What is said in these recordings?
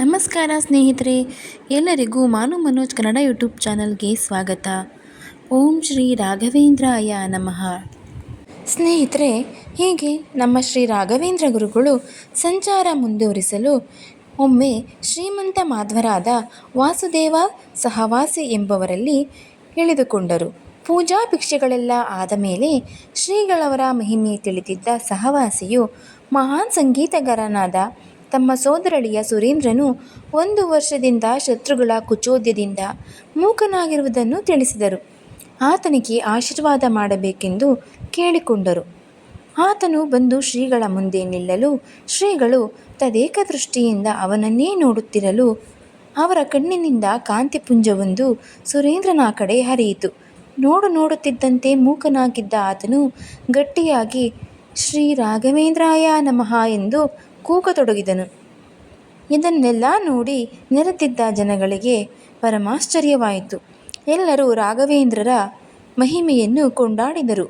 ನಮಸ್ಕಾರ ಸ್ನೇಹಿತರೆ, ಎಲ್ಲರಿಗೂ ಮಾನು ಮನೋಜ್ ಕನ್ನಡ ಯೂಟ್ಯೂಬ್ ಚಾನಲ್ಗೆ ಸ್ವಾಗತ. ಓಂ ಶ್ರೀ ರಾಘವೇಂದ್ರಾಯ ನಮಃ. ಸ್ನೇಹಿತರೆ, ಹೀಗೆ ನಮ್ಮ ಶ್ರೀ ರಾಘವೇಂದ್ರ ಗುರುಗಳು ಸಂಚಾರ ಮುಂದುವರಿಸಲು ಒಮ್ಮೆ ಶ್ರೀಮಂತ ಮಾಧ್ವರಾದ ವಾಸುದೇವ ಸಹವಾಸಿ ಎಂಬವರಲ್ಲಿ ಇಳಿದುಕೊಂಡರು. ಪೂಜಾ ಭಿಕ್ಷೆಗಳೆಲ್ಲ ಆದ ಮೇಲೆ ಶ್ರೀಗಳವರ ಮಹಿಮೆ ತಿಳಿದಿದ್ದ ಸಹವಾಸಿಯು ಮಹಾನ್ ಸಂಗೀತಗಾರನಾದ ತಮ್ಮ ಸೋದರಳಿಯ ಸುರೇಂದ್ರನು ಒಂದು ವರ್ಷದಿಂದ ಶತ್ರುಗಳ ಕುಚೋದ್ಯದಿಂದ ಮೂಕನಾಗಿರುವುದನ್ನು ತಿಳಿಸಿದರು. ಆತನಿಗೆ ಆಶೀರ್ವಾದ ಮಾಡಬೇಕೆಂದು ಕೇಳಿಕೊಂಡರು. ಆತನು ಬಂದು ಶ್ರೀಗಳ ಮುಂದೆ ನಿಲ್ಲಲು, ಶ್ರೀಗಳು ತದೇಕ ದೃಷ್ಟಿಯಿಂದ ಅವನನ್ನೇ ನೋಡುತ್ತಿರಲು ಅವರ ಕಣ್ಣಿನಿಂದ ಕಾಂತಿಪುಂಜವೊಂದು ಸುರೇಂದ್ರನ ಕಡೆ ಹರಿಯಿತು. ನೋಡು ನೋಡುತ್ತಿದ್ದಂತೆ ಮೂಕನಾಗಿದ್ದ ಆತನು ಗಟ್ಟಿಯಾಗಿ, ಶ್ರೀ ರಾಘವೇಂದ್ರಾಯ ನಮಃ ಎಂದು ಕೂಗತೊಡಗಿದನು. ಇದನ್ನೆಲ್ಲ ನೋಡಿ ನೆರೆದಿದ್ದ ಜನಗಳಿಗೆ ಪರಮಾಶ್ಚರ್ಯವಾಯಿತು. ಎಲ್ಲರೂ ರಾಘವೇಂದ್ರರ ಮಹಿಮೆಯನ್ನು ಕೊಂಡಾಡಿದರು.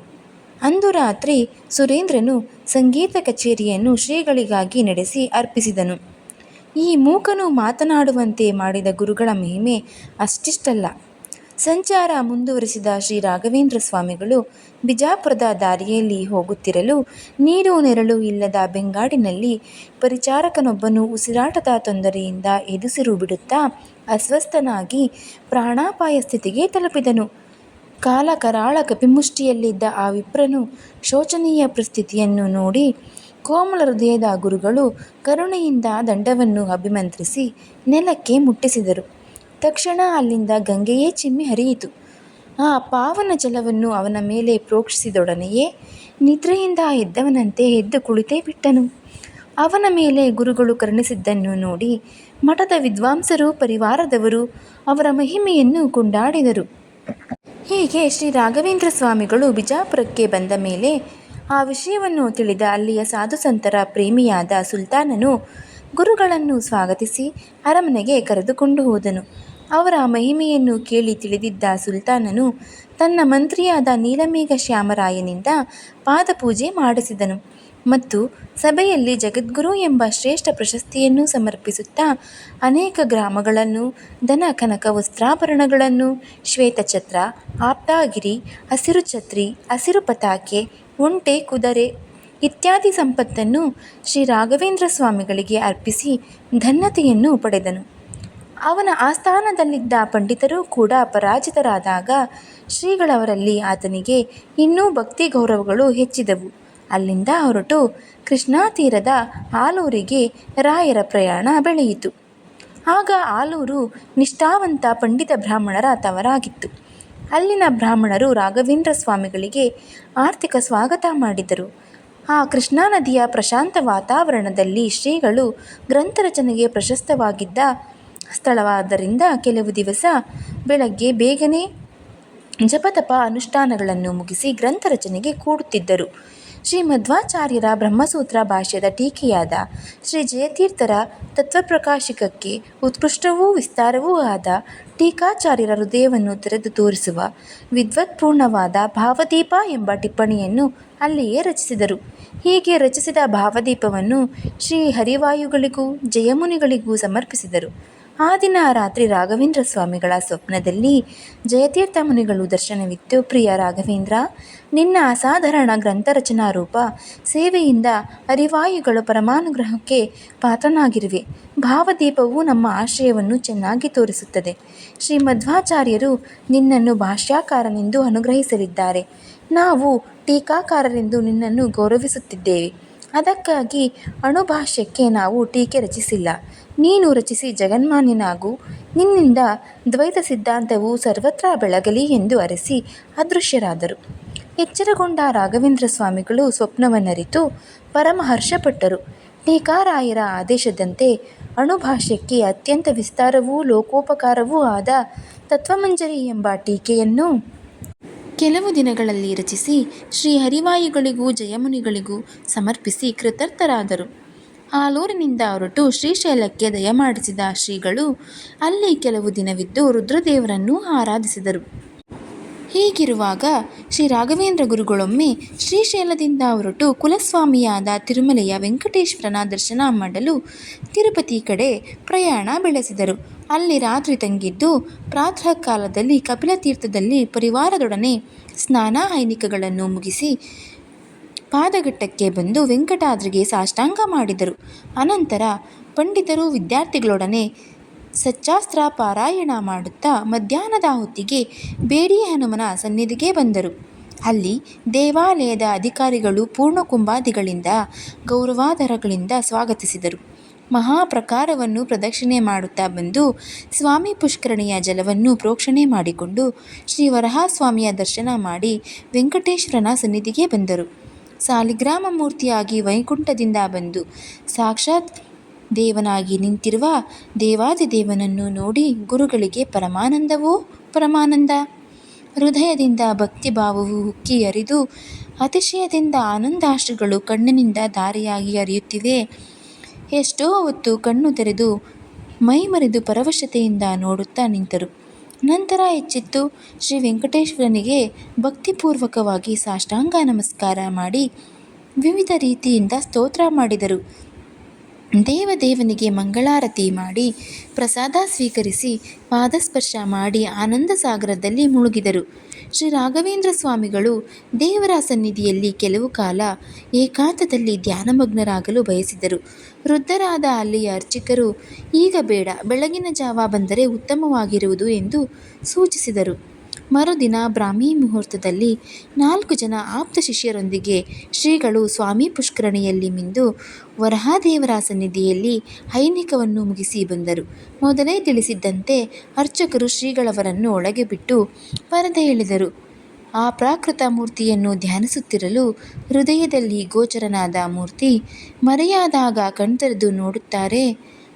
ಅಂದು ರಾತ್ರಿ ಸುರೇಂದ್ರನು ಸಂಗೀತ ಕಚೇರಿಯನ್ನು ಶ್ರೀಗಳಿಗಾಗಿ ನಡೆಸಿ ಅರ್ಪಿಸಿದನು. ಈ ಮೂಕನು ಮಾತನಾಡುವಂತೆ ಮಾಡಿದ ಗುರುಗಳ ಮಹಿಮೆ ಅಷ್ಟಿಷ್ಟಲ್ಲ. ಸಂಚಾರ ಮುಂದುವರಿಸಿದ ಶ್ರೀ ರಾಘವೇಂದ್ರ ಸ್ವಾಮಿಗಳು ಬಿಜಾಪುರದ ದಾರಿಯಲ್ಲಿ ಹೋಗುತ್ತಿರಲು ನೀರು ನೆರಳು ಇಲ್ಲದ ಬೆಂಗಾಡಿನಲ್ಲಿ ಪರಿಚಾರಕನೊಬ್ಬನು ಉಸಿರಾಟದ ತೊಂದರೆಯಿಂದ ಎದುಸಿರು ಬಿಡುತ್ತಾ ಅಸ್ವಸ್ಥನಾಗಿ ಪ್ರಾಣಾಪಾಯ ಸ್ಥಿತಿಗೆ ತಲುಪಿದನು. ಕಾಲ ಕರಾಳ ಕಪಿಮುಷ್ಟಿಯಲ್ಲಿದ್ದ ಆ ವಿಪ್ರನು ಶೋಚನೀಯ ಪರಿಸ್ಥಿತಿಯನ್ನು ನೋಡಿ ಕೋಮಲ ಹೃದಯದ ಗುರುಗಳು ಕರುಣೆಯಿಂದ ದಂಡವನ್ನು ಅಭಿಮಂತ್ರಿಸಿ ನೆಲಕ್ಕೆ ಮುಟ್ಟಿಸಿದರು. ತಕ್ಷಣ ಅಲ್ಲಿಂದ ಗಂಗೆಯೇ ಚಿಮ್ಮಿ ಹರಿಯಿತು. ಆ ಪಾವನ ಜಲವನ್ನು ಅವನ ಮೇಲೆ ಪ್ರೋಕ್ಷಿಸಿದೊಡನೆಯೇ ನಿದ್ರೆಯಿಂದ ಎದ್ದವನಂತೆ ಎದ್ದು ಕುಳಿತೇ ಬಿಟ್ಟನು. ಅವನ ಮೇಲೆ ಗುರುಗಳು ಕರುಣಿಸಿದ್ದನ್ನು ನೋಡಿ ಮಠದ ವಿದ್ವಾಂಸರು, ಪರಿವಾರದವರು ಅವರ ಮಹಿಮೆಯನ್ನು ಕೊಂಡಾಡಿದರು. ಹೀಗೆ ಶ್ರೀ ರಾಘವೇಂದ್ರ ಸ್ವಾಮಿಗಳು ಬಿಜಾಪುರಕ್ಕೆ ಬಂದ ಮೇಲೆ ಆ ವಿಷಯವನ್ನು ತಿಳಿದ ಅಲ್ಲಿಯ ಸಾಧುಸಂತರ ಪ್ರೇಮಿಯಾದ ಸುಲ್ತಾನನು ಗುರುಗಳನ್ನು ಸ್ವಾಗತಿಸಿ ಅರಮನೆಗೆ ಕರೆದುಕೊಂಡು ಹೋದನು. ಅವರ ಮಹಿಮೆಯನ್ನು ಕೇಳಿ ತಿಳಿದಿದ್ದ ಸುಲ್ತಾನನು ತನ್ನ ಮಂತ್ರಿಯಾದ ನೀಲಮೇಘ ಶ್ಯಾಮರಾಯನಿಂದ ಪಾದಪೂಜೆ ಮಾಡಿಸಿದನು ಮತ್ತು ಸಭೆಯಲ್ಲಿ ಜಗದ್ಗುರು ಎಂಬ ಶ್ರೇಷ್ಠ ಪ್ರಶಸ್ತಿಯನ್ನು ಸಮರ್ಪಿಸುತ್ತಾ ಅನೇಕ ಗ್ರಾಮಗಳನ್ನು, ದನ ಕನಕ ವಸ್ತ್ರಾಭರಣಗಳನ್ನು, ಶ್ವೇತಛತ್ರ ಆಪ್ತಾಗಿರಿ ಹಸಿರು ಛತ್ರಿ, ಹಸಿರು ಪತಾಕೆ, ಒಂಟೆ ಕುದುರೆ ಇತ್ಯಾದಿ ಸಂಪತ್ತನ್ನು ಶ್ರೀ ರಾಘವೇಂದ್ರ ಸ್ವಾಮಿಗಳಿಗೆ ಅರ್ಪಿಸಿ ಧನ್ಯತೆಯನ್ನು ಪಡೆದನು. ಅವನ ಆಸ್ಥಾನದಲ್ಲಿದ್ದ ಪಂಡಿತರು ಕೂಡ ಪರಾಜಿತರಾದಾಗ ಶ್ರೀಗಳವರಲ್ಲಿ ಆತನಿಗೆ ಇನ್ನೂ ಭಕ್ತಿ ಗೌರವಗಳು ಹೆಚ್ಚಿದವು. ಅಲ್ಲಿಂದ ಹೊರಟು ಕೃಷ್ಣಾ ತೀರದ ಆಲೂರಿಗೆ ರಾಯರ ಪ್ರಯಾಣ ಬೆಳೆಯಿತು. ಆಗ ಆಲೂರು ನಿಷ್ಠಾವಂತ ಪಂಡಿತ ಬ್ರಾಹ್ಮಣರ ತವರಾಗಿತ್ತು. ಅಲ್ಲಿನ ಬ್ರಾಹ್ಮಣರು ರಾಘವೇಂದ್ರ ಸ್ವಾಮಿಗಳಿಗೆ ಆರ್ಥಿಕ ಸ್ವಾಗತ ಮಾಡಿದರು. ಆ ಕೃಷ್ಣಾ ನದಿಯ ಪ್ರಶಾಂತ ವಾತಾವರಣದಲ್ಲಿ ಶ್ರೀಗಳು ಗ್ರಂಥರಚನೆಗೆ ಪ್ರಶಸ್ತವಾಗಿದ್ದ ಸ್ಥಳವಾದ್ದರಿಂದ ಕೆಲವು ದಿವಸ ಬೆಳಗ್ಗೆ ಬೇಗನೆ ಜಪತಪ ಅನುಷ್ಠಾನಗಳನ್ನು ಮುಗಿಸಿ ಗ್ರಂಥ ರಚನೆಗೆ ಕೂಡುತ್ತಿದ್ದರು. ಶ್ರೀ ಮಧ್ವಾಚಾರ್ಯರ ಬ್ರಹ್ಮಸೂತ್ರ ಭಾಷ್ಯದ ಟೀಕೆಯಾದ ಶ್ರೀ ಜಯತೀರ್ಥರ ತತ್ವಪ್ರಕಾಶಿಕಕ್ಕೆ ಉತ್ಕೃಷ್ಟವೂ ವಿಸ್ತಾರವೂ ಆದ ಟೀಕಾಚಾರ್ಯರ ಹೃದಯವನ್ನು ತೆರೆದು ತೋರಿಸುವ ವಿದ್ವತ್ಪೂರ್ಣವಾದ ಭಾವದೀಪ ಎಂಬ ಟಿಪ್ಪಣಿಯನ್ನು ಅಲ್ಲಿಯೇ ರಚಿಸಿದರು. ಹೀಗೆ ರಚಿಸಿದ ಭಾವದೀಪವನ್ನು ಶ್ರೀ ಹರಿವಾಯುಗಳಿಗೂ ಜಯಮುನಿಗಳಿಗೂ ಸಮರ್ಪಿಸಿದರು. ಆ ದಿನ ರಾತ್ರಿ ರಾಘವೇಂದ್ರ ಸ್ವಾಮಿಗಳ ಸ್ವಪ್ನದಲ್ಲಿ ಜಯತೀರ್ಥ ಮುನಿಗಳು ದರ್ಶನವಿತ್ತು. ಪ್ರಿಯ ರಾಘವೇಂದ್ರ, ನಿನ್ನ ಅಸಾಧಾರಣ ಗ್ರಂಥರಚನಾ ರೂಪ ಸೇವೆಯಿಂದ ಅರಿವಾಯುಗಳು ಪರಮಾನುಗ್ರಹಕ್ಕೆ ಪಾತ್ರನಾಗಿರುವೆ. ಭಾವದೀಪವು ನಮ್ಮ ಆಶಯವನ್ನು ಚೆನ್ನಾಗಿ ತೋರಿಸುತ್ತದೆ. ಶ್ರೀ ಮಧ್ವಾಚಾರ್ಯರು ನಿನ್ನನ್ನು ಭಾಷ್ಯಾಕಾರನೆಂದು ಅನುಗ್ರಹಿಸಲಿದ್ದಾರೆ. ನಾವು ಟೀಕಾಕಾರರೆಂದು ನಿನ್ನನ್ನು ಗೌರವಿಸುತ್ತಿದ್ದೇವೆ. ಅದಕ್ಕಾಗಿ ಅಣುಭಾಷ್ಯಕ್ಕೆ ನಾವು ಟೀಕೆ ರಚಿಸಿಲ್ಲ. ನೀನು ರಚಿಸಿ ಜಗನ್ಮಾನ್ಯನಾಗು. ನಿನ್ನಿಂದ ದ್ವೈತ ಸಿದ್ಧಾಂತವು ಸರ್ವತ್ರ ಬೆಳಗಲಿ ಎಂದು ಅರಸಿ ಅದೃಶ್ಯರಾದರು. ಎಚ್ಚರಗೊಂಡ ರಾಘವೇಂದ್ರ ಸ್ವಾಮಿಗಳು ಸ್ವಪ್ನವನ್ನರಿತು ಪರಮ ಹರ್ಷಪಟ್ಟರು ಟೀಕಾರಾಯರ ಆದೇಶದಂತೆ ಅಣುಭಾಷ್ಯಕ್ಕೆ ಅತ್ಯಂತ ವಿಸ್ತಾರವೂ ಲೋಕೋಪಕಾರವೂ ಆದ ತತ್ವಮಂಜರಿ ಎಂಬ ಟೀಕೆಯನ್ನು ಕೆಲವು ದಿನಗಳಲ್ಲಿ ರಚಿಸಿ ಶ್ರೀ ಹರಿವಾಯುಗಳಿಗೂ ಜಯಮುನಿಗಳಿಗೂ ಸಮರ್ಪಿಸಿ ಕೃತಾರ್ಥರಾದರು. ಆಲೂರಿನಿಂದ ಹೊರಟು ಶ್ರೀಶೈಲಕ್ಕೆ ದಯಮಾಡಿಸಿದ ಶ್ರೀಗಳು ಅಲ್ಲಿ ಕೆಲವು ದಿನವಿದ್ದು ರುದ್ರದೇವರನ್ನು ಆರಾಧಿಸಿದರು. ಹೀಗಿರುವಾಗ ಶ್ರೀ ರಾಘವೇಂದ್ರ ಗುರುಗಳೊಮ್ಮೆ ಶ್ರೀಶೈಲದಿಂದ ಹೊರಟು ಕುಲಸ್ವಾಮಿಯಾದ ತಿರುಮಲೆಯ ವೆಂಕಟೇಶ್ವರನ ದರ್ಶನ ಮಾಡಲು ತಿರುಪತಿ ಕಡೆ ಪ್ರಯಾಣ ಬೆಳೆಸಿದರು. ಅಲ್ಲಿ ರಾತ್ರಿ ತಂಗಿದ್ದು, ಪ್ರಾತಃ ಕಾಲದಲ್ಲಿ ಕಪಿಲತೀರ್ಥದಲ್ಲಿ ಪರಿವಾರದೊಡನೆ ಸ್ನಾನ ಹೈನಿಕಗಳನ್ನು ಮುಗಿಸಿ ಪಾದಘಟ್ಟಕ್ಕೆ ಬಂದು ವೆಂಕಟಾದ್ರಿಗೆ ಸಾಷ್ಟಾಂಗ ಮಾಡಿದರು. ಅನಂತರ ಪಂಡಿತರು ವಿದ್ಯಾರ್ಥಿಗಳೊಡನೆ ಸಚ್ಚಾಸ್ತ್ರ ಪಾರಾಯಣ ಮಾಡುತ್ತಾ ಮಧ್ಯಾಹ್ನದ ಹೊತ್ತಿಗೆ ಬೇಡಿ ಹನುಮನ ಸನ್ನಿಧಿಗೆ ಬಂದರು. ಅಲ್ಲಿ ದೇವಾಲಯದ ಅಧಿಕಾರಿಗಳು ಪೂರ್ಣಕುಂಭಾದಿಗಳಿಂದ ಗೌರವಾದರಗಳಿಂದ ಸ್ವಾಗತಿಸಿದರು. ಮಹಾಪ್ರಕಾರವನ್ನು ಪ್ರದಕ್ಷಿಣೆ ಮಾಡುತ್ತಾ ಬಂದು ಸ್ವಾಮಿ ಪುಷ್ಕರಣಿಯ ಜಲವನ್ನು ಪ್ರೋಕ್ಷಣೆ ಮಾಡಿಕೊಂಡು ಶ್ರೀ ವರಹಾಸ್ವಾಮಿಯ ದರ್ಶನ ಮಾಡಿ ವೆಂಕಟೇಶ್ವರನ ಸನ್ನಿಧಿಗೆ ಬಂದರು. ಸಾಲಿಗ್ರಾಮ ಮೂರ್ತಿಯಾಗಿ ವೈಕುಂಠದಿಂದ ಬಂದು ಸಾಕ್ಷಾತ್ ದೇವನಾಗಿ ನಿಂತಿರುವ ದೇವಾದಿದೇವನನ್ನು ನೋಡಿ ಗುರುಗಳಿಗೆ ಪರಮಾನಂದವೋ ಪರಮಾನಂದ? ಹೃದಯದಿಂದ ಭಕ್ತಿಭಾವವು ಉಕ್ಕಿ ಹರಿದು, ಅತಿಶಯದಿಂದ ಆನಂದಾಶ್ರುಗಳು ಕಣ್ಣಿನಿಂದ ದಾರಿಯಾಗಿ ಹರಿಯುತ್ತಿವೆ. ಎಷ್ಟೋ ಹೊತ್ತು ಕಣ್ಣು ತೆರೆದು ಮೈಮರೆದು ಪರವಶತೆಯಿಂದ ನೋಡುತ್ತಾ ನಿಂತರು. ನಂತರ ಹೆಚ್ಚಿತ್ತು ಶ್ರೀ ವೆಂಕಟೇಶ್ವರನಿಗೆ ಭಕ್ತಿಪೂರ್ವಕವಾಗಿ ಸಾಷ್ಟಾಂಗ ನಮಸ್ಕಾರ ಮಾಡಿ ವಿವಿಧ ರೀತಿಯಿಂದ ಸ್ತೋತ್ರ ಮಾಡಿದರು. ದೇವದೇವನಿಗೆ ಮಂಗಳಾರತಿ ಮಾಡಿ ಪ್ರಸಾದ ಸ್ವೀಕರಿಸಿ ಪಾದಸ್ಪರ್ಶ ಮಾಡಿ ಆನಂದ ಸಾಗರದಲ್ಲಿ ಮುಳುಗಿದರು. ಶ್ರೀ ರಾಘವೇಂದ್ರ ಸ್ವಾಮಿಗಳು ದೇವರ ಸನ್ನಿಧಿಯಲ್ಲಿ ಕೆಲವು ಕಾಲ ಏಕಾಂತದಲ್ಲಿ ಧ್ಯಾನಮಗ್ನರಾಗಲು ಬಯಸಿದರು. ವೃದ್ಧರಾದ ಅಲ್ಲಿಯ ಅರ್ಚಕರು, ಈಗ ಬೇಡ, ಬೆಳಗಿನ ಜಾವ ಬಂದರೆ ಉತ್ತಮವಾಗಿರುವುದು ಎಂದು ಸೂಚಿಸಿದರು. ಮರುದಿನ ಬ್ರಾಹ್ಮಿ ಮುಹೂರ್ತದಲ್ಲಿ ನಾಲ್ಕು ಜನ ಆಪ್ತ ಶಿಷ್ಯರೊಂದಿಗೆ ಶ್ರೀಗಳು ಸ್ವಾಮಿ ಪುಷ್ಕರಣಿಯಲ್ಲಿ ಮಿಂದು ವರಹಾದೇವರ ಸನ್ನಿಧಿಯಲ್ಲಿ ಹೈನಿಕವನ್ನು ಮುಗಿಸಿ ಬಂದರು. ಮೊದಲೇ ತಿಳಿಸಿದ್ದಂತೆ ಅರ್ಚಕರು ಶ್ರೀಗಳವರನ್ನು ಒಳಗೆ ಬಿಟ್ಟು ಪರದೆ ಎಳೆದರು ಆ ಪ್ರಾಕೃತ ಮೂರ್ತಿಯನ್ನು ಧ್ಯಾನಿಸುತ್ತಿರಲು ಹೃದಯದಲ್ಲಿ ಗೋಚರನಾದ ಮೂರ್ತಿ ಮರೆಯಾದಾಗ ಕಣ್ತೆರೆದು ನೋಡುತ್ತಾರೆ.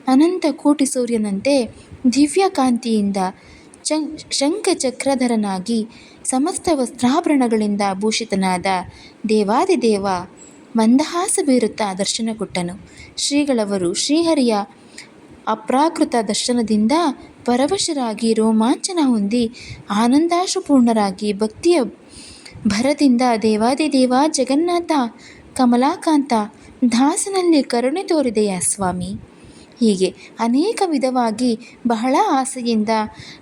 ಅನಂತ ಕೋಟಿ ಸೂರ್ಯನಂತೆ ದಿವ್ಯ ಕಾಂತಿಯಿಂದ ಚಂ, ಶಂಖಚಕ್ರಧರನಾಗಿ ಸಮಸ್ತ ವಸ್ತ್ರಾಭರಣಗಳಿಂದ ಭೂಷಿತನಾದ ದೇವಾದಿದೇವ ಮಂದಹಾಸ ಬೀರುತ್ತಾ ದರ್ಶನ ಕೊಟ್ಟನು. ಶ್ರೀಗಳವರು ಶ್ರೀಹರಿಯ ಅಪ್ರಾಕೃತ ದರ್ಶನದಿಂದ ಪರವಶರಾಗಿ ರೋಮಾಂಚನ ಹೊಂದಿ ಆನಂದಾಶುಪೂರ್ಣರಾಗಿ ಭಕ್ತಿಯ ಭರದಿಂದ ದೇವಾದಿದೇವ ಜಗನ್ನಾಥ, ಕಮಲಾಕಾಂತ, ದಾಸನಲ್ಲಿ ಕರುಣೆ ತೋರಿದೆಯಾ ಸ್ವಾಮಿ? ಹೀಗೆ ಅನೇಕ ವಿಧವಾಗಿ ಬಹಳ ಆಸೆಯಿಂದ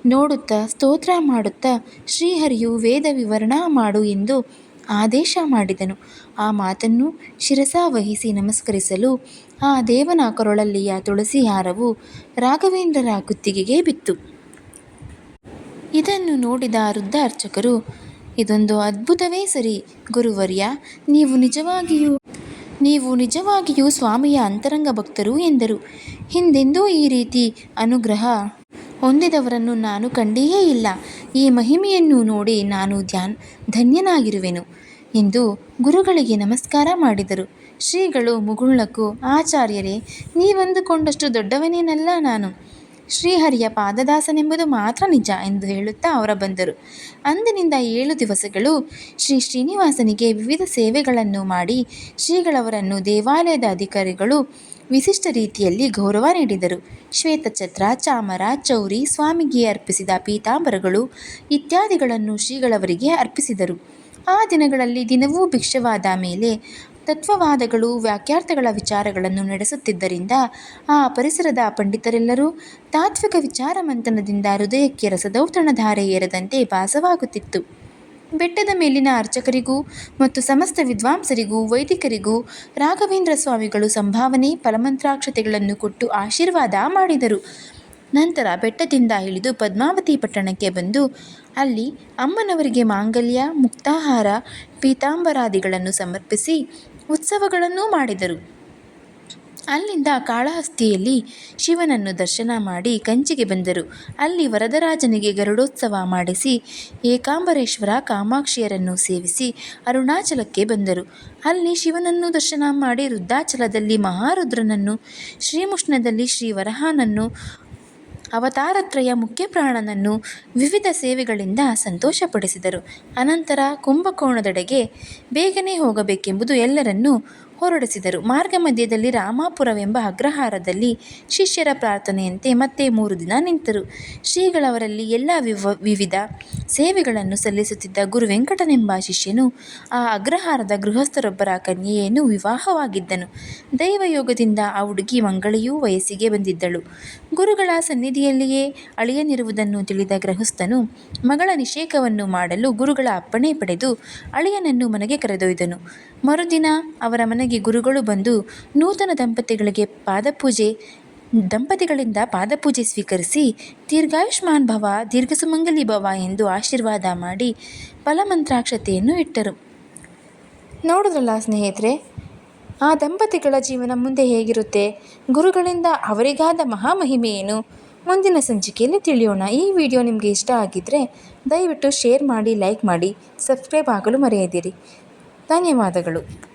ನೋಡುತ್ತಾ ಸ್ತೋತ್ರ ಮಾಡುತ್ತಾ ಶ್ರೀಹರಿಯು ವೇದ ವಿವರಣ ಮಾಡು ಎಂದು ಆದೇಶ ಮಾಡಿದನು. ಆ ಮಾತನ್ನು ಶಿರಸಾವಹಿಸಿ ನಮಸ್ಕರಿಸಲು ಆ ದೇವನ ಕೊರಳಲ್ಲಿಯ ತುಳಸಿ ಹಾರವು ರಾಘವೇಂದ್ರರ ಕುತ್ತಿಗೆಗೆ ಬಿತ್ತು. ಇದನ್ನು ನೋಡಿದ ವೃದ್ಧ ಅರ್ಚಕರು ಇದೊಂದು ಅದ್ಭುತವೇ ಸರಿ ಗುರುವರ್ಯ, ನೀವು ನಿಜವಾಗಿಯೂ ನೀವು ನಿಜವಾಗಿಯೂ ಸ್ವಾಮಿಯ ಅಂತರಂಗ ಭಕ್ತರು ಎಂದರು. ಹಿಂದೆಂದೂ ಈ ರೀತಿ ಅನುಗ್ರಹ ಹೊಂದಿದವರನ್ನು ನಾನು ಕಂಡೇ ಇಲ್ಲ. ಈ ಮಹಿಮೆಯನ್ನು ನೋಡಿ ನಾನು ಧ್ಯಾನ್, ಧನ್ಯನಾಗಿರುವೆನು ಎಂದು ಗುರುಗಳಿಗೆ ನಮಸ್ಕಾರ ಮಾಡಿದರು. ಶ್ರೀಗಳು ಮುಗುಳ್ನಕ್ಕು, ಆಚಾರ್ಯರೇ, ನೀವಂದುಕೊಂಡಷ್ಟು ದೊಡ್ಡವನೇನಲ್ಲ ನಾನು. ಶ್ರೀಹರಿಯ ಪಾದದಾಸನೆಂಬುದು ಮಾತ್ರ ನಿಜ ಎಂದು ಹೇಳುತ್ತಾ ಅವರ ಬಂದರು. ಅಂದಿನಿಂದ ಏಳು ದಿವಸಗಳು ಶ್ರೀ ಶ್ರೀನಿವಾಸನಿಗೆ ವಿವಿಧ ಸೇವೆಗಳನ್ನು ಮಾಡಿ ಶ್ರೀಗಳವರನ್ನು ದೇವಾಲಯದ ಅಧಿಕಾರಿಗಳು ವಿಶಿಷ್ಟ ರೀತಿಯಲ್ಲಿ ಗೌರವ ನೀಡಿದರು. ಶ್ವೇತಛತ್ರ, ಚಾಮರ, ಚೌರಿ, ಸ್ವಾಮಿಗೆ ಅರ್ಪಿಸಿದ ಪೀತಾಂಬರಗಳು ಇತ್ಯಾದಿಗಳನ್ನು ಶ್ರೀಗಳವರಿಗೆ ಅರ್ಪಿಸಿದರು. ಆ ದಿನಗಳಲ್ಲಿ ದಿನವೂ ಭಿಕ್ಷವಾದ ಮೇಲೆ ತತ್ವವಾದಗಳು, ವ್ಯಾಖ್ಯಾರ್ಥಗಳ ವಿಚಾರಗಳನ್ನು ನಡೆಸುತ್ತಿದ್ದರಿಂದ ಆ ಪರಿಸರದ ಪಂಡಿತರೆಲ್ಲರೂ ತಾತ್ವಿಕ ವಿಚಾರ ಮಂಥನದಿಂದ ಹೃದಯಕ್ಕೆ ರಸದೌತಣ ಧಾರೆ ಏರದಂತೆ ಭಾಸವಾಗುತ್ತಿತ್ತು. ಬೆಟ್ಟದ ಮೇಲಿನ ಅರ್ಚಕರಿಗೂ ಮತ್ತು ಸಮಸ್ತ ವಿದ್ವಾಂಸರಿಗೂ, ವೈದಿಕರಿಗೂ ರಾಘವೇಂದ್ರ ಸ್ವಾಮಿಗಳು ಸಂಭಾವನೆ, ಫಲಮಂತ್ರಾಕ್ಷತೆಗಳನ್ನು ಕೊಟ್ಟು ಆಶೀರ್ವಾದ ಮಾಡಿದರು. ನಂತರ ಬೆಟ್ಟದಿಂದ ಇಳಿದು ಪದ್ಮಾವತಿ ಪಟ್ಟಣಕ್ಕೆ ಬಂದು ಅಲ್ಲಿ ಅಮ್ಮನವರಿಗೆ ಮಾಂಗಲ್ಯ, ಮುಕ್ತಾಹಾರ, ಪೀತಾಂಬರಾದಿಗಳನ್ನು ಸಮರ್ಪಿಸಿ ಉತ್ಸವಗಳನ್ನೂ ಮಾಡಿದರು. ಅಲ್ಲಿಂದ ಕಾಳಹಸ್ತಿಯಲ್ಲಿ ಶಿವನನ್ನು ದರ್ಶನ ಮಾಡಿ ಕಂಚಿಗೆ ಬಂದರು. ಅಲ್ಲಿ ವರದರಾಜನಿಗೆ ಗರುಡೋತ್ಸವ ಮಾಡಿಸಿ ಏಕಾಂಬರೇಶ್ವರ ಕಾಮಾಕ್ಷಿಯರನ್ನು ಸೇವಿಸಿ ಅರುಣಾಚಲಕ್ಕೆ ಬಂದರು. ಅಲ್ಲಿ ಶಿವನನ್ನು ದರ್ಶನ ಮಾಡಿ ವೃದ್ಧಾಚಲದಲ್ಲಿ ಮಹಾರುದ್ರನನ್ನು, ಶ್ರೀಮುಷ್ಣದಲ್ಲಿ ಶ್ರೀ ವರಹನನ್ನು ಅವತಾರತ್ರಯ ಮುಖ್ಯಪ್ರಾಣನನ್ನು ವಿವಿಧ ಸೇವೆಗಳಿಂದ ಸಂತೋಷಪಡಿಸಿದರು. ಅನಂತರ ಕುಂಭಕೋಣದೆಡೆಗೆ ಬೇಗನೆ ಹೋಗಬೇಕೆಂಬುದು ಎಲ್ಲರನ್ನೂ ಹೊರಡಿಸಿದರು. ಮಾರ್ಗ ಮಧ್ಯದಲ್ಲಿ ರಾಮಾಪುರವೆಂಬ ಅಗ್ರಹಾರದಲ್ಲಿ ಶಿಷ್ಯರ ಪ್ರಾರ್ಥನೆಯಂತೆ ಮತ್ತೆ ಮೂರು ದಿನ ನಿಂತರು. ಶ್ರೀಗಳವರಲ್ಲಿ ಎಲ್ಲ ವಿವ, ವಿವಿಧ ಸೇವೆಗಳನ್ನು ಸಲ್ಲಿಸುತ್ತಿದ್ದ ಗುರು ವೆಂಕಟನೆಂಬ ಶಿಷ್ಯನು ಆ ಅಗ್ರಹಾರದ ಗೃಹಸ್ಥರೊಬ್ಬರ ಕನ್ಯೆಯನ್ನು ವಿವಾಹವಾಗಿದ್ದನು. ದೈವಯೋಗದಿಂದ ಆ ಹುಡುಗಿ ಮಂಗಳಿಯೂ ವಯಸ್ಸಿಗೆ ಬಂದಿದ್ದಳು. ಗುರುಗಳ ಸನ್ನಿಧಿಯಲ್ಲಿಯೇ ಅಳಿಯನಿರುವುದನ್ನು ತಿಳಿದ ಗೃಹಸ್ಥನು ಮಗಳ ನಿಷೇಕವನ್ನು ಮಾಡಲು ಗುರುಗಳ ಅಪ್ಪಣೆ ಪಡೆದು ಅಳಿಯನನ್ನು ಮನೆಗೆ ಕರೆದೊಯ್ದನು. ಮರುದಿನ ಅವರ ಮನೆಗೆ ಗುರುಗಳು ಬಂದು ನೂತನ ದಂಪತಿಗಳಿಗೆ ಪಾದಪೂಜೆ, ದಂಪತಿಗಳಿಂದ ಪಾದಪೂಜೆ ಸ್ವೀಕರಿಸಿ, ದೀರ್ಘಾಯುಷ್ಮಾನ್ ಭವ ದೀರ್ಘ ಸುಮಂಗಲಿ ಭವ ಎಂದು ಆಶೀರ್ವಾದ ಮಾಡಿ ಫಲಮಂತ್ರಾಕ್ಷತೆಯನ್ನು ಇಟ್ಟರು. ನೋಡಿದ್ರಲ್ಲ ಸ್ನೇಹಿತರೆ, ಆ ದಂಪತಿಗಳ ಜೀವನ ಮುಂದೆ ಹೇಗಿರುತ್ತೆ? ಗುರುಗಳಿಂದ ಅವರಿಗಾದ ಮಹಾಮಹಿಮೆ ಏನು? ಮುಂದಿನ ಸಂಚಿಕೆಯಲ್ಲಿ ತಿಳಿಯೋಣ. ಈ ವಿಡಿಯೋ ನಿಮಗೆ ಇಷ್ಟ ಆಗಿದ್ದರೆ ದಯವಿಟ್ಟು ಶೇರ್ ಮಾಡಿ, ಲೈಕ್ ಮಾಡಿ, ಸಬ್ಸ್ಕ್ರೈಬ್ ಆಗಲು ಮರೆಯದಿರಿ. ಧನ್ಯವಾದಗಳು.